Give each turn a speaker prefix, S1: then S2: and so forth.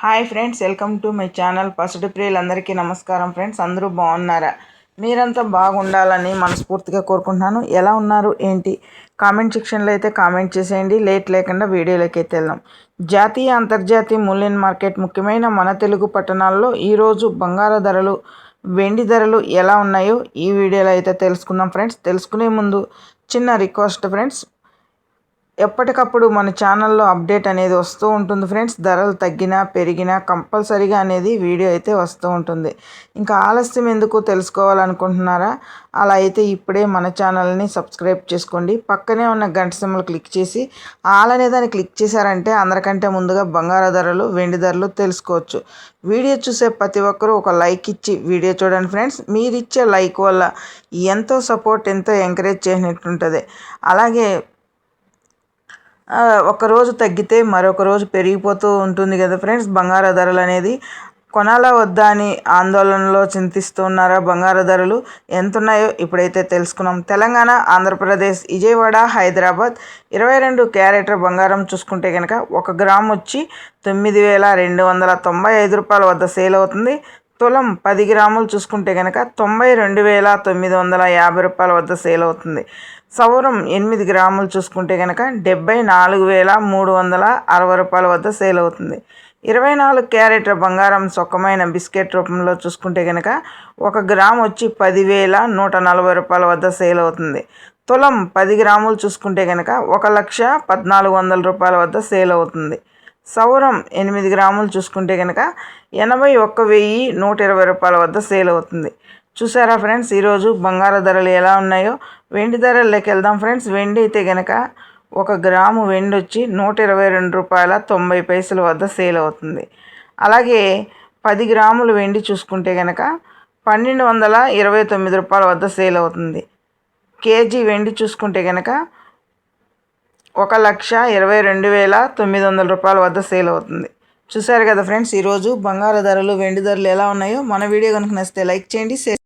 S1: Hi friends welcome to my channel పసుడు ప్రియులందరికీ నమస్కారం friends అందరూ బాగున్నారా? మీరంతా బాగుండాలని మనస్ఫూర్తిగా కోరుకుంటున్నాను. ఎలా ఉన్నారు? ఏంటి? కామెంట్ సెక్షన్లో అయితే కామెంట్ చేసేయండి. లేట్ లేకుండా వీడియోలోకి అయితే వెళ్దాం. జాతీయ అంతర్జాతీయ మూల్యం మార్కెట్ ముఖ్యమైన మన తెలుగు పట్టణాల్లో ఈరోజు బంగారు ధరలు వెండి ధరలు ఎలా ఉన్నాయో ఈ వీడియోలో అయితే తెలుసుకుందాం ఫ్రెండ్స్. తెలుసుకునే ముందు చిన్న రిక్వెస్ట్ ఫ్రెండ్స్ ఎప్పటికప్పుడు మన ఛానల్లో అప్డేట్ అనేది వస్తూ ఉంటుంది ఫ్రెండ్స్. ధరలు తగ్గినా పెరిగినా కంపల్సరీగా అనేది వీడియో అయితే వస్తూ ఉంటుంది. ఇంకా ఆలస్యం ఎందుకు తెలుసుకోవాలనుకుంటున్నారా? అలా అయితే ఇప్పుడే మన ఛానల్ని సబ్స్క్రైబ్ చేసుకోండి. పక్కనే ఉన్న గంట సింబల్ క్లిక్ చేసి ఆల్ అనే దాన్ని క్లిక్ చేశారంటే అందరికంటే ముందుగా బంగారు ధరలు వెండి ధరలు తెలుసుకోవచ్చు. వీడియో చూసే ప్రతి ఒక్కరూ ఒక లైక్ ఇచ్చి వీడియో చూడండి ఫ్రెండ్స్. మీరిచ్చే లైక్ వల్ల ఎంతో సపోర్ట్ ఎంతో ఎంకరేజ్ చేసినట్టుంటుంది. అలాగే ఒకరోజు తగ్గితే మరొక రోజు పెరిగిపోతూ ఉంటుంది కదా ఫ్రెండ్స్. బంగారు ధరలు అనేది కొనాలా వద్దా అని ఆందోళనలో చింతిస్తున్నారా బంగారు ధరలు? ఎంత ఉన్నాయో ఇప్పుడైతే తెలుసుకున్నాం. తెలంగాణ ఆంధ్రప్రదేశ్ విజయవాడ హైదరాబాద్ ఇరవై రెండు క్యారెటర్ బంగారం చూసుకుంటే కనుక ఒక గ్రామ్ వచ్చి తొమ్మిది వేల రెండు వందల తొంభై ఐదు రూపాయల వద్ద సేల్ అవుతుంది. తులం పది గ్రాములు చూసుకుంటే కనుక తొంభై రెండు వేల తొమ్మిది వందల యాభై రూపాయల వద్ద సేల్ అవుతుంది. సౌరం ఎనిమిది గ్రాములు చూసుకుంటే కనుక డెబ్బై నాలుగు వేల మూడు వందల అరవై రూపాయల వద్ద సేల్ అవుతుంది. ఇరవై నాలుగు క్యారెట్ల బంగారం సొక్కమైన బిస్కెట్ రూపంలో చూసుకుంటే కనుక ఒక గ్రామ్ వచ్చి పదివేల నూట నలభై రూపాయల వద్ద సేల్ అవుతుంది. తులం పది గ్రాములు చూసుకుంటే కనుక ఒక లక్ష పద్నాలుగు వందల రూపాయల వద్ద సేల్ అవుతుంది. సౌరం ఎనిమిది గ్రాములు చూసుకుంటే కనుక ఎనభై ఒక్క వెయ్యి నూట ఇరవై రూపాయల వద్ద సేల్ అవుతుంది. చూసారా ఫ్రెండ్స్ ఈరోజు బంగారు ధరలు ఎలా ఉన్నాయో? వెండి ధరల్లోకి వెళ్దాం ఫ్రెండ్స్. వెండి అయితే కనుక ఒక గ్రాము వెండి వచ్చి నూట ఇరవై రెండు రూపాయల తొంభై పైసల వద్ద సేల్ అవుతుంది. అలాగే పది గ్రాములు వెండి చూసుకుంటే కనుక పన్నెండు వందల ఇరవై తొమ్మిది రూపాయల వద్ద సేల్ అవుతుంది. కేజీ వెండి చూసుకుంటే కనుక ఒక లక్ష ఇరవై రెండు వేల తొమ్మిది వందల రూపాయల వద్ద సేల్ అవుతుంది. చూసారు కదా ఫ్రెండ్స్ ఈరోజు బంగారు ధరలు వెండి ధరలు ఎలా ఉన్నాయో? మన వీడియో కనుక నచ్చితే లైక్ చేయండి